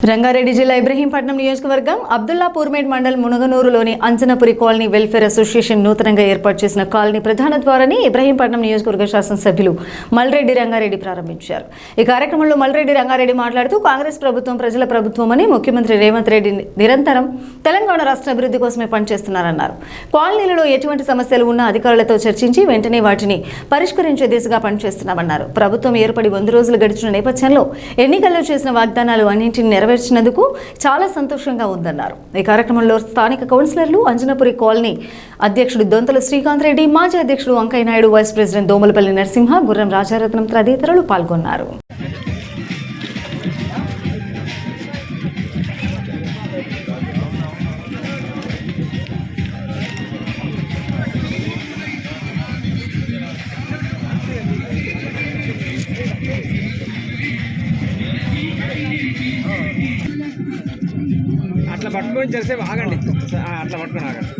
రంగారెడ్డి జిల్లా ఇబ్రహీంపట్నం నియోజకవర్గం అబ్దుల్లాపూర్మేడ్ మండల్ మునగనూరులోని అంజనపురి కాలనీ వెల్ఫేర్ అసోసియేషన్ నూతనంగా ఏర్పాటు చేసిన కాలనీ ప్రధాన ద్వారాని ఇబ్రహీంపట్నం నియోజకవర్గ శాసనసభ్యులు మల్రెడ్డి రంగారెడ్డి ప్రారంభించారు. ఈ కార్యక్రమంలో మల్రెడ్డి రంగారెడ్డి మాట్లాడుతూ కాంగ్రెస్ ప్రభుత్వం ప్రజల ప్రభుత్వం అని ముఖ్యమంత్రి రేవంత్ రెడ్డి నిరంతరం తెలంగాణ రాష్ట్ర అభివృద్ధి కోసమే పనిచేస్తున్నారన్నారు. కాలనీలలో ఎటువంటి సమస్యలు ఉన్నా అధికారులతో చర్చించి వెంటనే వాటిని పరిష్కరించే దిశగా పనిచేస్తున్నామన్నారు. ప్రభుత్వం ఏర్పడి వంద రోజులు గడిచిన నేపథ్యంలో ఎన్నికల్లో చేసిన వాగ్దానాలు అన్నింటిని నెరవేర్చినందుకు చాలా సంతోషంగా ఉందన్నారు. ఈ కార్యక్రమంలో స్థానిక కౌన్సిలర్లు అంజనపురి కాలనీ అధ్యక్షుడు దొంతల శ్రీకాంత్ రెడ్డి మాజీ అధ్యక్షుడు వెంకయ్యనాయుడు వైస్ ప్రెసిడెంట్ దోమలపల్లి నరసింహ గుర్రం రాజారత్నం తదితరులు పాల్గొన్నారు. పట్టుకొని చేసేపు ఆగండి. అట్లా పట్టుకొని ఆగండి.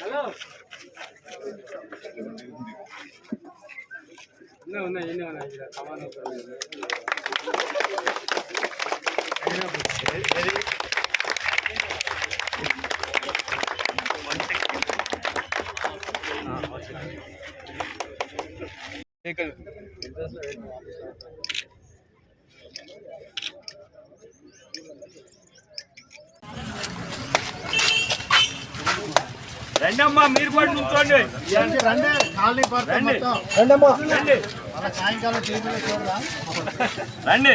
హలో. ఉన్నాయి ఉన్నాయి ఎన్ని ఉన్నాయి. ఇక్కడ కమాన్ రండమ్మా మీరు కూడా నుంచోండి. రండి కాలనీ పార్క్ రండి. రండి. సాయంకాలం టీవీలో చూడరా? రండి.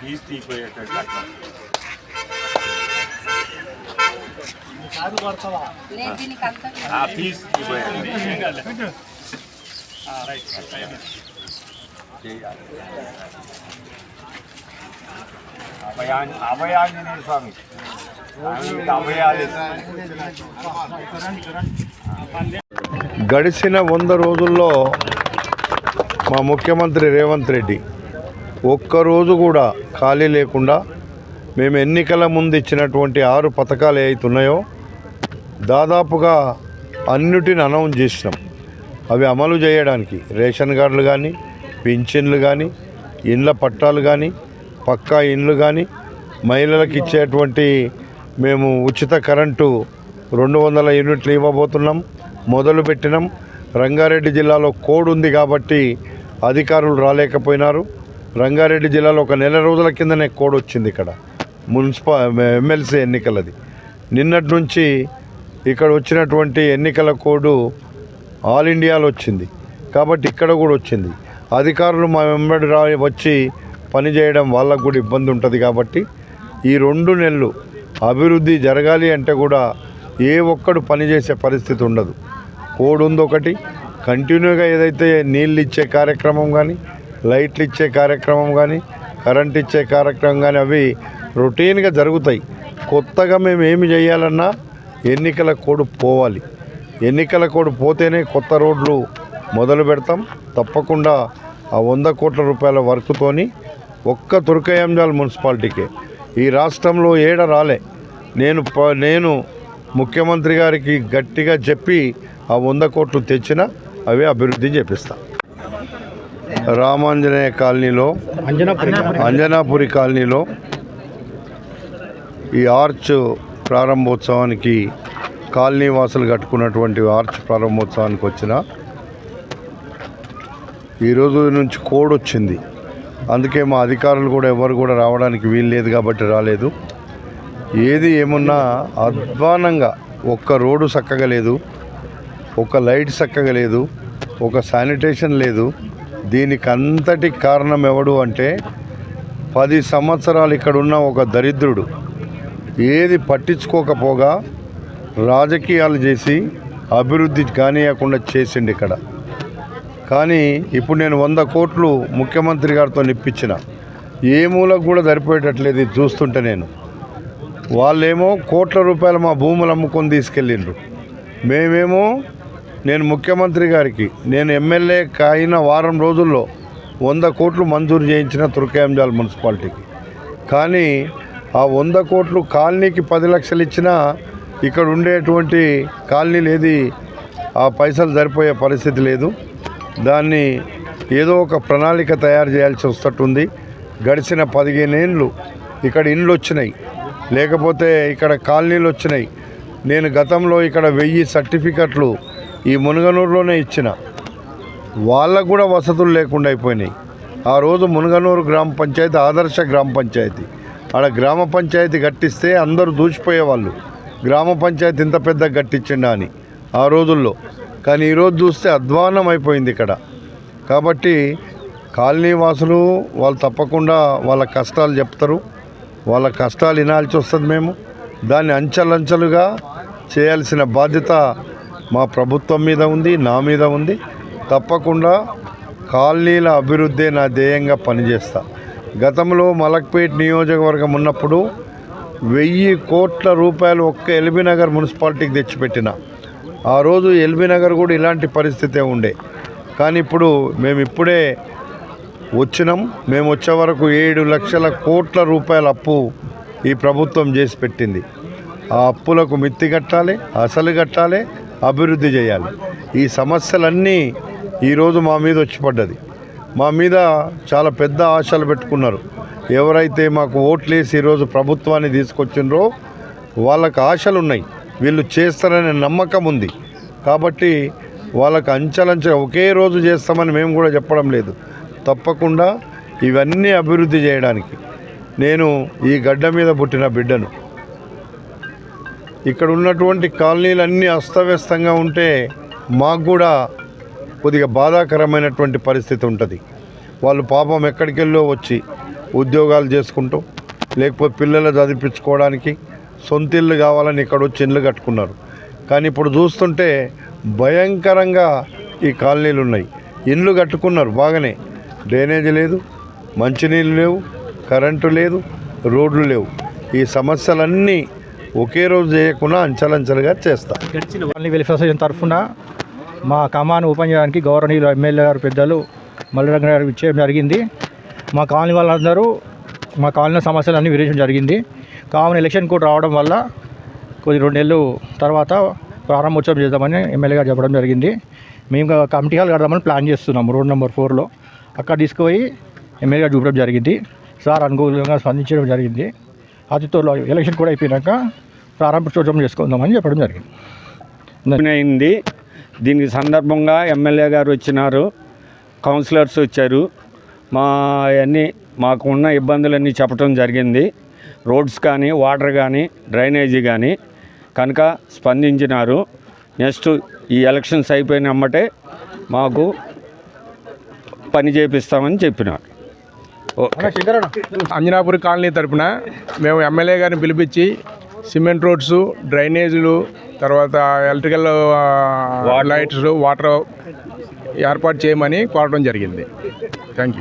తీసి తీపోయేటట్టు అట్లా. ఆ పీస్ తీపోయాలి అభయాంజనేయ స్వామి గడిచిన వంద రోజుల్లో మా ముఖ్యమంత్రి రేవంత్ రెడ్డి ఒక్కరోజు కూడా ఖాళీ లేకుండా మేము ఎన్నికల ముందు ఇచ్చినటువంటి ఆరు పథకాలు ఏవైతే ఉన్నాయో దాదాపుగా అన్నిటిని అనౌన్స్ చేసినాం. అవి అమలు చేయడానికి రేషన్ కార్డులు కానీ పింఛన్లు కానీ ఇండ్ల పట్టాలు కానీ పక్కా ఇండ్లు కానీ మహిళలకు ఇచ్చేటువంటి మేము ఉచిత కరెంటు రెండు వందల యూనిట్లు ఇవ్వబోతున్నాం. మొదలు పెట్టినాం. రంగారెడ్డి జిల్లాలో కోడ్ ఉంది కాబట్టి అధికారులు రాలేకపోయినారు. రంగారెడ్డి జిల్లాలో ఒక నెల రోజుల కిందనే కోడ్ వచ్చింది ఇక్కడ. మున్సిపా ఎమ్మెల్సీ ఎన్నికలది. నిన్నటి నుంచి ఇక్కడ వచ్చినటువంటి ఎన్నికల కోడ్ ఆల్ ఇండియాలో వచ్చింది. కాబట్టి ఇక్కడ కూడా వచ్చింది. అధికారులు మా వెంబడి రా వచ్చి పని చేయడం వాళ్ళకు కూడా ఇబ్బంది ఉంటుంది కాబట్టి ఈ రెండు నెలలు అభివృద్ధి జరగాలి అంటే కూడా ఏ ఒక్కడు పని చేసే పరిస్థితి ఉండదు. కోడ్ ఉంది ఒకటి. కంటిన్యూగా ఏదైతే నీళ్ళు ఇచ్చే కార్యక్రమం కానీ లైట్లు ఇచ్చే కార్యక్రమం కానీ కరెంట్ ఇచ్చే కార్యక్రమం కానీ అవి రొటీన్గా జరుగుతాయి. కొత్తగా మేము ఏమి చేయాలన్నా ఎన్నికల కోడ్ పోవాలి. ఎన్నికల కోడ్ పోతేనే కొత్త రోడ్లు మొదలు పెడతాం. తప్పకుండా ఆ వంద కోట్ల రూపాయల వర్క్తోని ఒక్క తుర్కయాంజాల్ మున్సిపాలిటీకే. ఈ రాష్ట్రంలో ఏడ రాలే. నేను ప- నేను ముఖ్యమంత్రి గారికి గట్టిగా చెప్పి ఆ వంద కోట్లు తెచ్చిన అవి అభివృద్ధి చేపిస్తాను రామాంజనేయ కాలనీలో అంజనాపురి కాలనీలో ఈ ఆర్చ్ ప్రారంభోత్సవానికి కాలనీ వాసులు కట్టుకున్నటువంటి ఆర్చ్ ప్రారంభోత్సవానికి వచ్చిన ఈరోజు నుంచి కోడ్ వచ్చింది. అందుకే మా అధికారులు కూడా ఎవరు కూడా రావడానికి వీలు లేదు కాబట్టి రాలేదు. ఏది ఏమున్నా అధ్వానంగా ఒక్క రోడ్డు చక్కగా లేదు ఒక లైట్ చక్కగా లేదు ఒక శానిటేషన్ లేదు దీనికి అంతటి కారణం ఎవడు అంటే పది సంవత్సరాలు ఇక్కడున్న ఒక దరిద్రుడు. ఏది పట్టించుకోకపోగా రాజకీయాలు చేసి అభివృద్ధి కానియకుండా చేసిండు ఇక్కడ. కానీ ఇప్పుడు నేను వంద కోట్లు ముఖ్యమంత్రి గారితో నిప్పించిన. ఏ మూలకు కూడా సరిపోయేటట్లేదు చూస్తుంటే నేను. వాళ్ళేమో కోట్ల రూపాయలు మా భూములు అమ్ముకొని తీసుకెళ్ళిండ్రు. మేమేమో నేను ముఖ్యమంత్రి గారికి నేను ఎమ్మెల్యే కాయిన వారం రోజుల్లో వంద కోట్లు మంజూరు చేయించిన తుర్కేంజాల్ మున్సిపాలిటీకి. కానీ ఆ వంద కోట్లు కాలనీకి పది లక్షలు ఇచ్చినా ఇక్కడ ఉండేటువంటి కాలనీలు ఏది ఆ పైసలు సరిపోయే పరిస్థితి లేదు. దాన్ని ఏదో ఒక ప్రణాళిక తయారు చేయాల్సి వస్తట్టుంది గడిచిన పదిహేనేళ్ళు ఇక్కడ ఇండ్లు వచ్చినాయి. లేకపోతే ఇక్కడ కాలనీలు వచ్చినాయి. నేను గతంలో ఇక్కడ వెయ్యి సర్టిఫికెట్లు ఈ మునగనూరులోనే ఇచ్చిన. వాళ్ళకు కూడా వసతులు లేకుండా అయిపోయినాయి. ఆ రోజు మునగనూరు గ్రామ పంచాయతీ ఆదర్శ గ్రామ పంచాయతీ. ఆడ గ్రామ పంచాయతీ కట్టిస్తే అందరూ దూచిపోయేవాళ్ళు. గ్రామ పంచాయతీ ఇంత పెద్ద కట్టించిండా అని ఆ రోజుల్లో. కానీ ఈరోజు చూస్తే అధ్వానం అయిపోయింది ఇక్కడ. కాబట్టి కాలనీ వాసులు వాళ్ళు తప్పకుండా వాళ్ళ కష్టాలు చెప్తారు. వాళ్ళ కష్టాలు వినాల్సి వస్తుంది మేము. దాన్ని అంచెలంచెలుగా చేయాల్సిన బాధ్యత మా ప్రభుత్వం మీద ఉంది నా మీద ఉంది. తప్పకుండా కాలనీల అభివృద్ధి నా ధ్యేయంగా పనిచేస్తా. గతంలో మలక్పేట్ నియోజకవర్గం ఉన్నప్పుడు వెయ్యి కోట్ల రూపాయలు ఒక్క ఎల్బీ నగర్ మున్సిపాలిటీకి తెచ్చిపెట్టిన. ఆ రోజు ఎల్బీ నగర్ కూడా ఇలాంటి పరిస్థితే ఉండే. కానీ ఇప్పుడు మేము ఇప్పుడే వచ్చినాం. మేము వచ్చే వరకు ఏడు లక్షల కోట్ల రూపాయల అప్పు ఈ ప్రభుత్వం చేసి పెట్టింది. ఆ అప్పులకు మిత్తి కట్టాలి అసలు కట్టాలి అభివృద్ధి చేయాలి. ఈ సమస్యలన్నీ ఈరోజు మా మీద వచ్చి పడ్డది. మా మీద చాలా పెద్ద ఆశలు పెట్టుకున్నారు. ఎవరైతే మాకు ఓట్లేసి ఈరోజు ప్రభుత్వాన్ని తీసుకొచ్చిండ్రో వాళ్ళకు ఆశలు ఉన్నాయి వీళ్ళు చేస్తారనే నమ్మకం ఉంది. కాబట్టి వాళ్ళకి అంచలంచ ఒకే రోజు చేస్తామని మేము కూడా చెప్పడం లేదు. తప్పకుండా ఇవన్నీ అభివృద్ధి చేయడానికి నేను ఈ గడ్డ మీద పుట్టిన బిడ్డను. ఇక్కడ ఉన్నటువంటి కాలనీలన్నీ అస్తవ్యస్తంగా ఉంటే మాకు కూడా కొద్దిగా బాధాకరమైనటువంటి పరిస్థితి ఉంటుంది. వాళ్ళు పాపం ఎక్కడికెళ్ళో వచ్చి ఉద్యోగాలు చేసుకుంటూ లేకపోతే పిల్లలు చదివించుకోవడానికి సొంత ఇల్లు కావాలని ఇక్కడ వచ్చి ఇల్లు కట్టుకున్నారు. కానీ ఇప్పుడు చూస్తుంటే భయంకరంగా ఈ కాలనీలు ఉన్నాయి. ఇండ్లు కట్టుకున్నారు బాగానే. డ్రైనేజ్ లేదు మంచినీళ్ళు లేవు కరెంటు లేదు రోడ్లు లేవు. ఈ సమస్యలన్నీ ఒకే రోజు చేయకుండా అంచెలంచెలుగా చేస్తాను కాలనీ వెల్ఫేర్ అసోసియేషన్ తరఫున మా కమాను ఓపెన్ చేయడానికి గౌరవనీయులు ఎమ్మెల్యే గారు పెద్దలు మల్లిరంగ గారు ఇచ్చేయడం జరిగింది. మా కాలనీ వాళ్ళందరూ మా కాలనీ సమస్యలన్నీ వివరించడం జరిగింది. కావున ఎలక్షన్ కోడ్ రావడం వల్ల కొద్ది రెండు నెలలు తర్వాత ప్రారంభోత్సవం చేద్దామని ఎమ్మెల్యే గారు చెప్పడం జరిగింది. మేము కమిటీ హాల్ కడదామని ప్లాన్ చేస్తున్నాము రోడ్ నెంబర్ ఫోర్లో. అక్కడ తీసుకుపోయి ఎమ్మెల్యే గారు చూపడం జరిగింది. సార్ అనుకూలంగా స్పందించడం జరిగింది. అతి త్వరలో ఎలక్షన్ కూడా అయిపోయినాక ప్రారంభోత్సవం చేసుకుందామని చెప్పడం జరిగింది. అయింది. దీనికి సందర్భంగా ఎమ్మెల్యే గారు వచ్చినారు. కౌన్సిలర్స్ వచ్చారు. మా అన్నీ మాకు ఉన్న ఇబ్బందులన్నీ చెప్పడం జరిగింది. రోడ్స్ కానీ వాటర్ కానీ డ్రైనేజీ కానీ కనుక స్పందించినారు. నెక్స్ట్ ఈ ఎలక్షన్స్ అయిపోయిన అమ్మటే మాకు పని చేపిస్తామని చెప్పినారు. అంజనాపురి కాలనీ తరపున మేము ఎమ్మెల్యే గారిని పిలిపించి సిమెంట్ రోడ్స్ డ్రైనేజీలు తర్వాత ఎలక్ట్రికల్ లైట్స్ వాటర్ ఏర్పాటు చేయమని కోరడం జరిగింది. Thank you